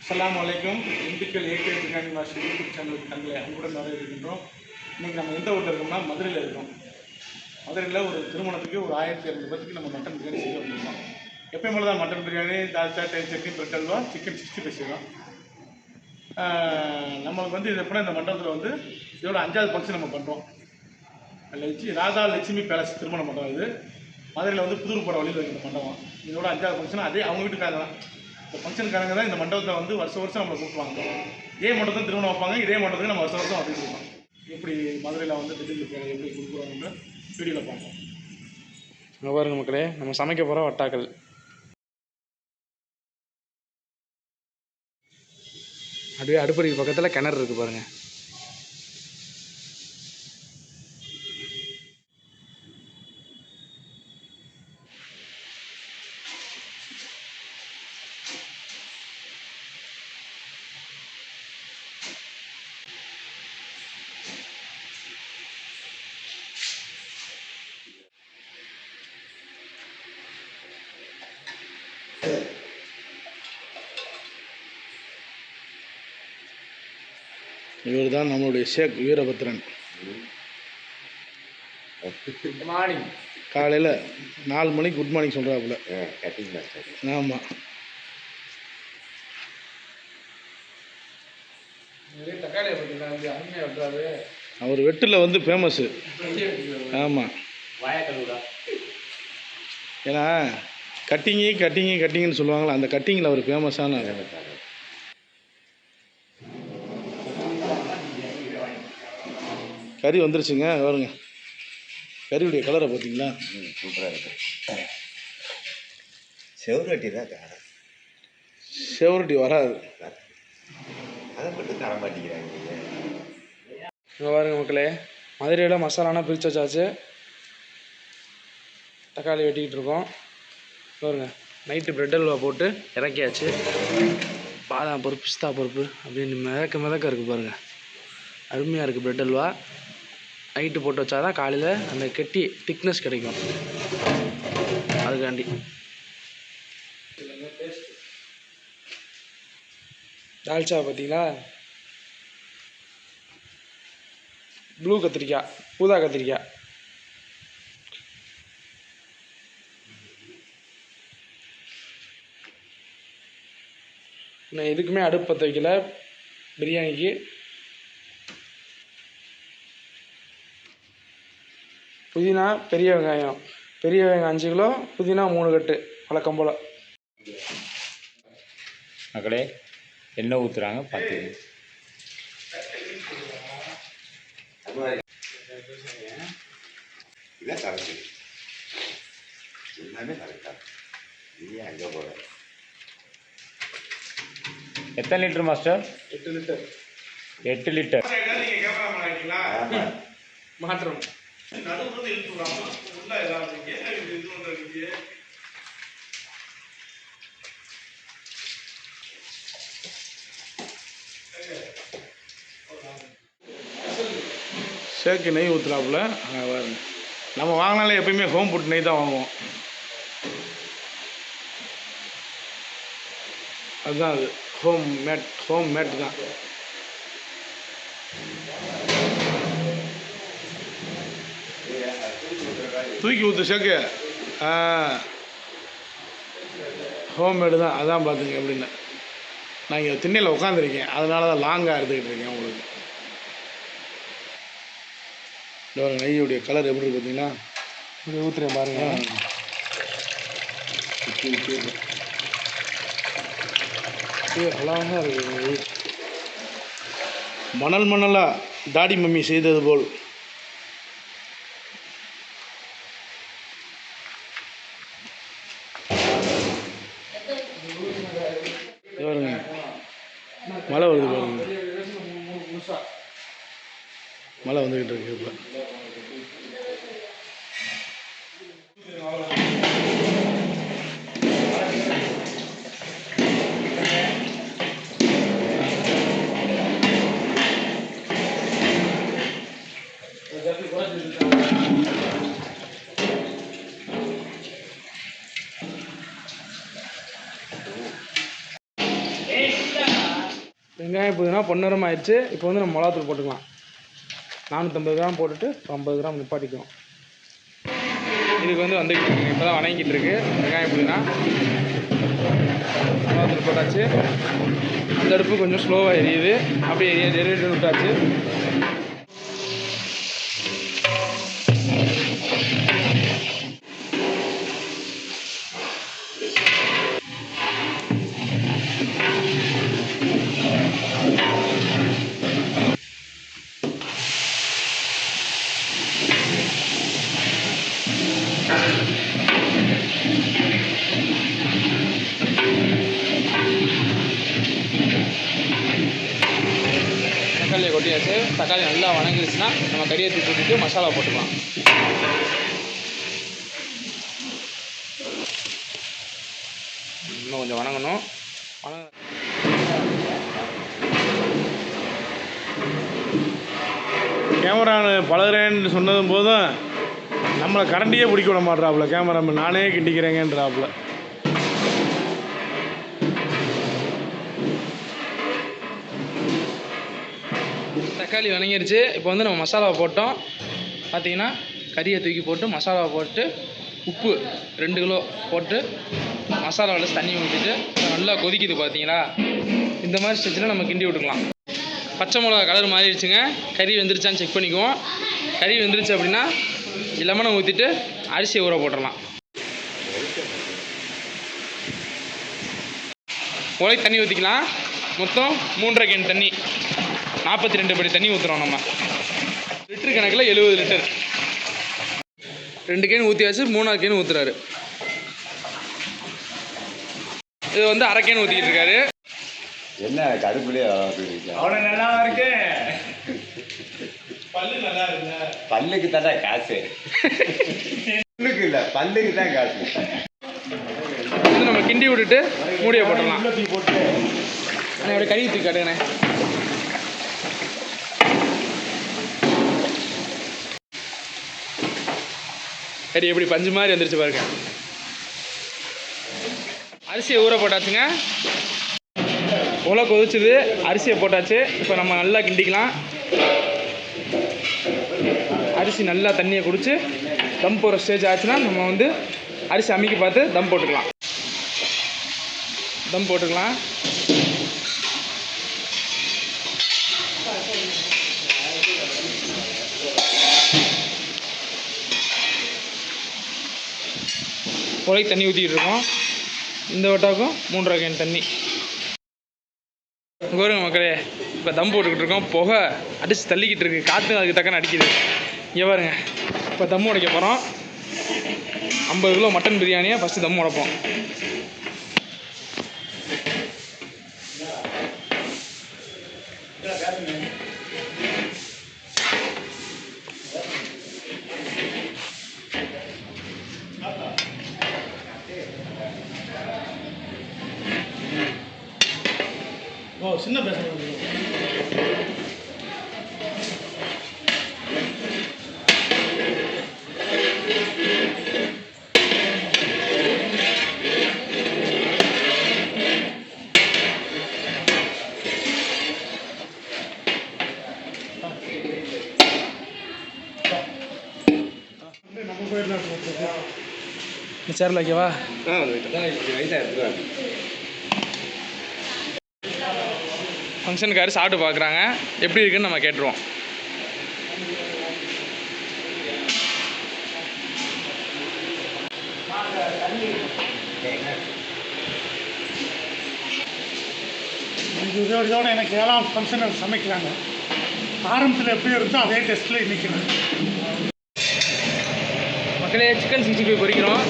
அஸ்ஸலாமு அலைக்கும். Dindigul AK biryani master YouTube சேனலுக்கு தங்களை அன்புடன் வரவேற்கின்றோம். இன்றைக்கி நம்ம எந்த ஊரில் இருக்கோம்னா மதுரையில் இருக்கோம். மதுரையில் ஒரு திருமணத்துக்கு ஒரு ஆயிரத்தி இரநூறு பேருக்கு நம்ம மட்டன் பிரியாணி செய்ய வந்திருக்கோம். எப்பயும் போல தான் mutton biryani dalcha tail chutney bread halwa chicken sixty five செய்வோம் ஆஹ் நம்மளுக்கு வந்து இது எப்படின்னா இந்த மண்டபத்தில் வந்து இதோட அஞ்சாவது ஃபங்க்ஷன் நம்ம பண்ணுறோம் லட்சுமி ராதா லட்சுமி பேலஸ் திருமண மண்டபம் இது. மதுரையில் வந்து புதூர் போகிற வழியில் வைக்கிற மண்டபம். இதோட அஞ்சாவது ஃபங்க்ஷன் அதே அவங்க வீட்டுக்காரங்க தான். இந்த ஃபங்க்ஷனுக்காரங்க தான் இந்த மண்டபத்தை வந்து வருஷம் வருஷம் நம்மளை கூப்பிடுவாங்க இதே மண்டபத்தை திருமணம் வைப்பாங்க இதே மண்டபத்துக்கு நம்ம வருஷம் வருஷம் அப்படி இருக்கோம். எப்படி மதுரையில் வந்து திடீர்னு எப்படி கொடுக்குறோம்னு வீடியோவில் பார்ப்போம். இங்கே பாருங்க மக்களே நம்ம சமைக்க போகிற வட்டாக்கள். அப்படியே அடுப்படிக்கு பக்கத்தில் கிணறு இருக்குது பாருங்கள் இவர் தான் நம்மளுடைய ஷேக் வீரபத்ரன். மார்னிங் காலையில் நாலு மணிக்கு குட் மார்னிங் சொல்கிறாப்புல ஆமாம் அவர் வெட்டில் வந்து ஃபேமஸ்ஸு ஆமாம் ஏன்னா கட்டிங்கி கட்டிங்கி கட்டிங்கன்னு சொல்லுவாங்களா அந்த கட்டிங்கில் அவர் ஃபேமஸான கறி வந்துருச்சுங்க பாருங்க. கறியுடைய கலரை பார்த்தீங்களா சூப்பராக இருக்கு. செவ்வறு வெட்டி தான் காரம் செவரட்டி வராது. அதை மட்டும் தர மாட்டேங்கிறாங்க. இங்கே பாருங்க மக்களே மதுரையில் மசாலானா பிரித்து வச்சாச்சு. தக்காளி வெட்டிக்கிட்டு இருக்கோம். பாருங்க நைட்டு பிரெட் அல்வா போட்டு இறக்கியாச்சு. பாதாம் பருப்பு பிஸ்தா பருப்பு அப்படின்னு மிதக்க மிதக்க இருக்குது பாருங்க. அருமையாக இருக்குது பிரெட் அல்வா. நைட்டு போட்டு வச்சா தான் காலையில் அந்த கெட்டி திக்னஸ் கிடைக்கும். அதுக்காண்டி. தால்ச்சா பார்த்தீங்களா ப்ளூ கத்திரிக்காய் பூதா கத்திரிக்காய். நான் எதுக்குமே அடுப்பு பற்ற வைக்கல. பிரியாணிக்கு புதினா பெரிய வெங்காயம். பெரிய வெங்காயம் அஞ்சு கிலோ புதினா மூணு கட்டு. வழக்கம் போல். மக்களே எண்ணெய் ஊற்றுறாங்க பார்த்து இல்லை கரெக்டு எல்லாமே கரெக்டாக நீ அங்கே போகிற எத்தனை லிட்டர் மாஸ்டர்? எட்டு லிட்டர். எட்டு லிட்டர். நீங்கள் கேமராமேன் ஆகிட்டீங்களா ஆமாம் இழுத்து விடாமல் உள்ள ஏதாவது இது இது பண்ணுறதுக்கு ஷேக்கு நெய் ஊற்றுறாப்புல பாருங்க. நம்ம வாங்கினாலே எப்பயுமே ஹோம் ஃபுட் நெய் தான் வாங்குவோம். அதுதான் அது. ஹோம் மேட் ஹோம் மேட் தான். தூக்கி ஊற்று ஷேக்கு. ஆ. ஹோம் மேடு தான். அதான் பார்த்துங்க எப்படின்னு. நான் இங்கே திண்ணையில் உட்காந்துருக்கேன் அதனால தான் லாங்காக எடுத்துக்கிட்டு இருக்கேன் உங்களுக்கு. பாருங்க, நெய்யுடைய கலர் எப்படி இருக்கு பார்த்தீங்களா? இப்படி ஊற்றுறேன் பாருங்க. அழகாக இருக்குது. மணல் மணலா தாடி மம்மி செய்தது போல். மழை வந்துக்கிட்டு இருக்கு இப்போ. வெங்காயம் புதுனா பொன்னரம் ஆயிடுச்சு இப்போ வந்து நம்ம மிளகாத்தூள் போட்டுக்கலாம். நானூற்றம்பது கிராம் போட்டுட்டு ஐம்பது கிராம் நிப்பாட்டிக்குவோம் இதுக்கு வந்து வந்துக்கிட்டு இருக்கு இப்போ தான் வணங்கிட்டு இருக்கு. வெங்காயம் எப்படின்னா போட்டாச்சு. அந்த அடுப்பு கொஞ்சம் ஸ்லோவாக எரியுது. அப்படியே எரிய எரிய விட்டாச்சு. நல்லா வணங்கிருச்சுன்னா நம்ம கறியை தூக்கி விட்டுட்டு மசாலா போட்டுக்கலாம். இன்னும் கொஞ்சம் வணங்கணும். வணங்க கேமரா பழகிறேன்னு சொன்னதும் போதும் நம்மளை கரண்டியே பிடிக்க விட மாட்றாப்புல. கேமராமேன் நானே கிண்டிக்கிறேங்கன்றாப்புல. தக்காளி வணங்கிருச்சு. இப்போ வந்து நம்ம மசாலாவை போட்டோம். பார்த்தீங்கன்னா கறியை தூக்கி போட்டு மசாலாவை போட்டு உப்பு ரெண்டு கிலோ போட்டு மசாலாவில் தண்ணி ஊற்றிட்டு நல்லா கொதிக்குது பார்த்தீங்களா? இந்த மாதிரி ஸ்டெச்சில் நம்ம கிண்டி விட்டுக்கலாம். பச்சை மிளகா கலர் மாறிடுச்சுங்க. கறி வெந்துருச்சான்னு செக் பண்ணிக்குவோம். கறி வெந்துருச்சு அப்படின்னா லெமனை ஊற்றிட்டு அரிசியை ஊற போட்டுடலாம். உலகி தண்ணி ஊற்றிக்கலாம் மொத்தம் மூன்றரை கேன் தண்ணி. நாற்பத்தி ரெண்டு படி தண்ணி ஊற்றுறோம் நம்ம. லிட்டர் கணக்கில் எழுபது லிட்டர். ரெண்டு கேன் ஊற்றியாச்சு மூணாவது கேன் ஊற்றுறாரு இது வந்து அரை கேன் ஊற்றிக்கிட்டு இருக்காரு. என்ன கடுப்புலேயே நல்லா இருக்கு. பல்லு நல்லா இருக்குல்ல? பல்லுக்கு தானே காசு. பல்லுக்கு இல்லை பல்லுக்கு தான் காசு. வந்து நம்ம கிண்டி விட்டுட்டு மூடியை போட்டுடலாம். அப்படியே கறி தூக்கி காட்டுங்கண்ணே சரி எப்படி பஞ்சு மாதிரி வந்துருச்சு பாருங்க. அரிசியை ஊற போட்டாச்சுங்க. உலை கொதிச்சுது அரிசியை போட்டாச்சு. இப்போ நம்ம நல்லா கிண்டிக்கலாம். அரிசி நல்லா தண்ணியை குடிச்சு தம் போகிற ஸ்டேஜ் ஆச்சுன்னா நம்ம வந்து அரிசி அமைக்க பார்த்து தம் போட்டுக்கலாம். தம் போட்டுக்கலாம். குழைக்கு தண்ணி ஊற்றிக்கிட்டு இருக்கோம். இந்த வட்டாக்கும் மூன்றரை கேன் தண்ணி. கோருங்க மக்களே இப்போ தம் போட்டுக்கிட்டு இருக்கோம். புகை அடித்து தள்ளிக்கிட்டு இருக்கு. காற்று அதுக்கு தக்கன அடிக்குது. இங்கே பாருங்க இப்போ தம் உடைக்க போகிறோம் ஐம்பது கிலோ மட்டன் பிரியாணியை ஃபஸ்ட்டு தம் உடைப்போம். சின்ன பேசுகிறேன் நம்ம போயிடலாம் இந்த சேரில் வைக்கவா? ஃபங்க்ஷனுக்காரு சாப்பிட்டு பார்க்குறாங்க. எப்படி இருக்குன்னு நம்ம கேட்டுருவோம். இது இதோட இதோட எனக்கு ஏழாம் ஃபங்க்ஷன் சமைக்கிறாங்க. ஆரம்பத்தில் எப்படி இருந்தோ அதே டெஸ்ட்டில் நிற்கிறேன் மக்களே சிக்கன் சிக்ஸ்டி ஃபைவ் பொரிக்கிறோம்